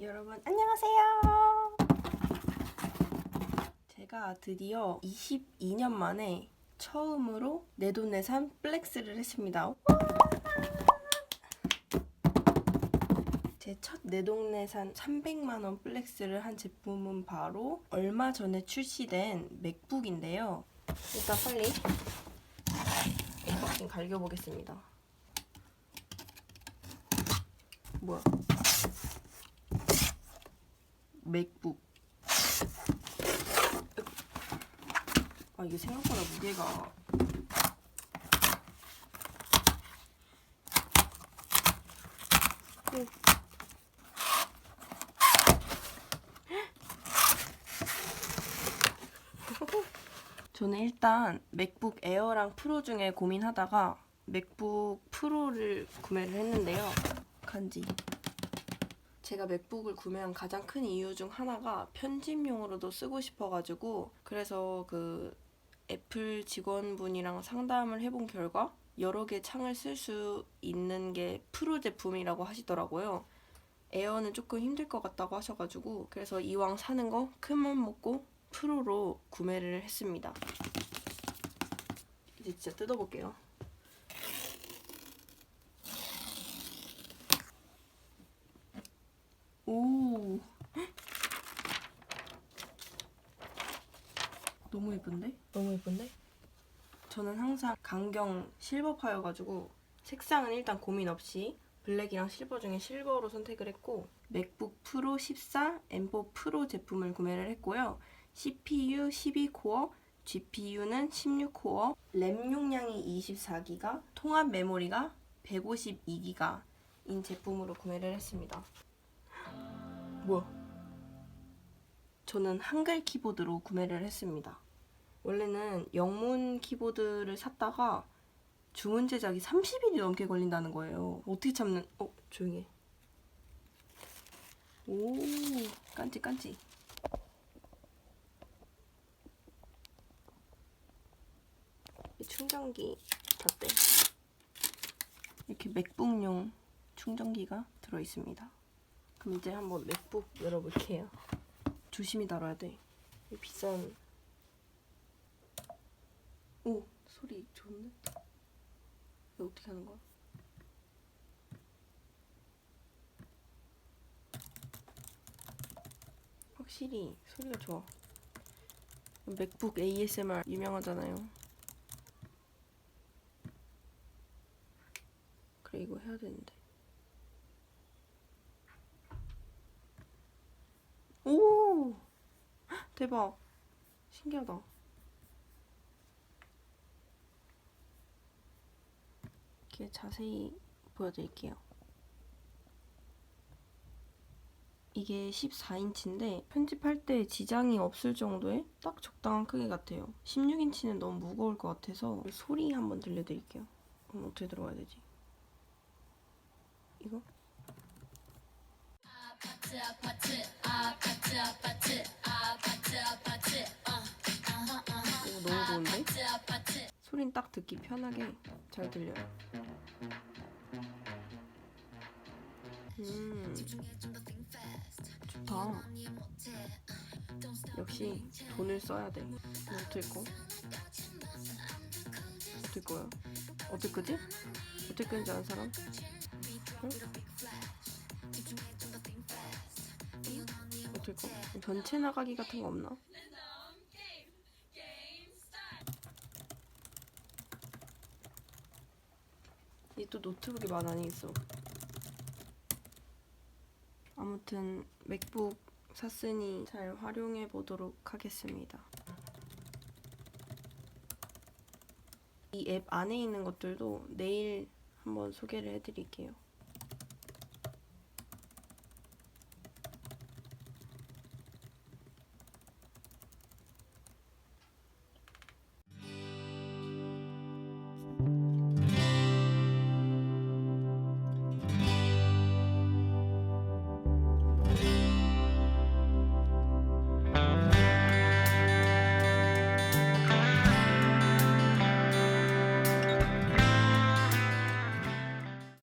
여러분 안녕하세요. 제가 드디어 22년 만에 처음으로 내돈내산 플렉스를 했습니다. 제첫 내돈내산 300만 원 플렉스를 한 제품은 바로 얼마 전에 출시된 맥북인데요. 일단 빨리 언박싱 갈겨보겠습니다. 뭐야? 맥북. 아 이게 생각보다 무게가 오. 저는 일단 맥북 에어랑 프로 중에 고민하다가 맥북 프로를 구매를 했는데요. 간지. 제가 맥북을 구매한 가장 큰 이유 중 하나가 편집용으로도 쓰고 싶어가지고 그래서 그 애플 직원분이랑 상담을 해본 결과 여러 개 창을 쓸 수 있는 게 프로 제품이라고 하시더라고요. 에어는 조금 힘들 것 같다고 하셔가지고 그래서 이왕 사는 거 큰맘 먹고 프로로 구매를 했습니다. 이제 진짜 뜯어볼게요. 오. 너무 예쁜데? 너무 예쁜데? 저는 항상 강경 실버파여가지고 색상은 일단 고민 없이 블랙이랑 실버 중에 실버로 선택을 했고 맥북 프로 14 M4 프로 제품을 구매를 했고요. CPU 12코어, GPU는 16코어, 램 용량이 24기가, 통합 메모리가 152기가인 제품으로 구매를 했습니다. 뭐야? 저는 한글 키보드로 구매를 했습니다. 원래는 영문 키보드를 샀다가 주문 제작이 30일이 넘게 걸린다는 거예요. 어떻게 참는? 어 조용해. 오 깐지 깐지. 충전기 덧대. 이렇게 맥북용 충전기가 들어 있습니다. 그럼 이제 한번 맥북 열어볼게요. 조심히 다뤄야 돼. 이 비싼. 오 소리 좋은데? 이거 어떻게 하는 거야? 확실히 소리가 좋아. 맥북 ASMR 유명하잖아요. 그래 이거 해야 되는데. 오 대박 신기하다. 이렇게 자세히 보여드릴게요. 이게 14인치인데 편집할 때 지장이 없을 정도의 딱 적당한 크기 같아요. 16인치는 너무 무거울 것 같아서 소리 한번 들려드릴게요. 그럼 어떻게 들어가야 되지? 이거? 아파트 아파트 아파트 아파트 아파트 아파트 어 이거 너무 좋은데? 아파트 아파트 소린 딱 듣기 편하게 잘 들려요. 음, 좋다. 역시 돈을 써야 돼. 어떨 거? 어떨 거야? 어떨 거지? 어떨 건지 아는 사람? 응? 어떨 거? 전체 나가기 같은 거 없나? 이 또 노트북이 많아니 있어. 아무튼 맥북 샀으니 잘 활용해 보도록 하겠습니다. 이 앱 안에 있는 것들도 내일 한번 소개를 해드릴게요.